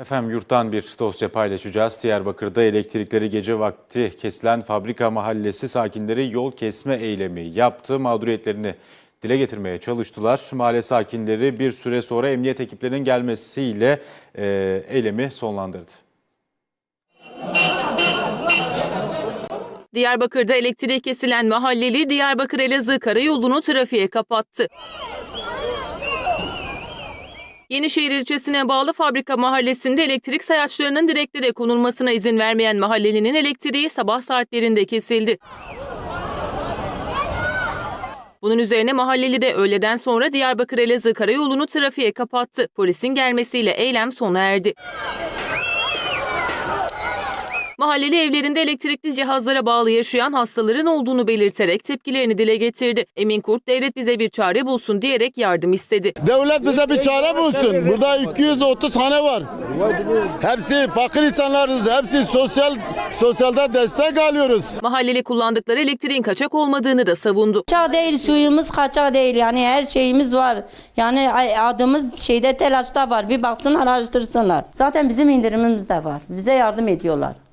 Efendim yurttan bir dosya paylaşacağız. Diyarbakır'da elektrikleri gece vakti kesilen fabrika mahallesi sakinleri yol kesme eylemi yaptı. Mağduriyetlerini dile getirmeye çalıştılar. Mahalle sakinleri bir süre sonra emniyet ekiplerinin gelmesiyle e, eylemi sonlandırdı. Diyarbakır'da elektrik kesilen mahalleli Diyarbakır Elazığ karayolunu trafiğe kapattı. Yenişehir ilçesine bağlı fabrika mahallesinde elektrik sayaçlarının direklere konulmasına izin vermeyen mahallelinin elektriği sabah saatlerinde kesildi. Bunun üzerine mahalleli de öğleden sonra Diyarbakır Elazığ karayolunu trafiğe kapattı. Polisin gelmesiyle eylem sona erdi. Mahalleli evlerinde elektrikli cihazlara bağlı yaşayan hastaların olduğunu belirterek tepkilerini dile getirdi. Emin Kurt devlet bize bir çare bulsun diyerek yardım istedi. Devlet bize bir çare bulsun. Burada 230 hane var. Hepsi fakir insanlarız. Hepsi sosyal sosyalda destek alıyoruz. Mahalleli kullandıkları elektriğin kaçak olmadığını da savundu. Kaçak değil, suyumuz kaçak değil. Yani her şeyimiz var. Yani adımız şeyde telaşta var. Bir baksınlar, araştırsınlar. Zaten bizim indirimimiz de var. Bize yardım ediyorlar.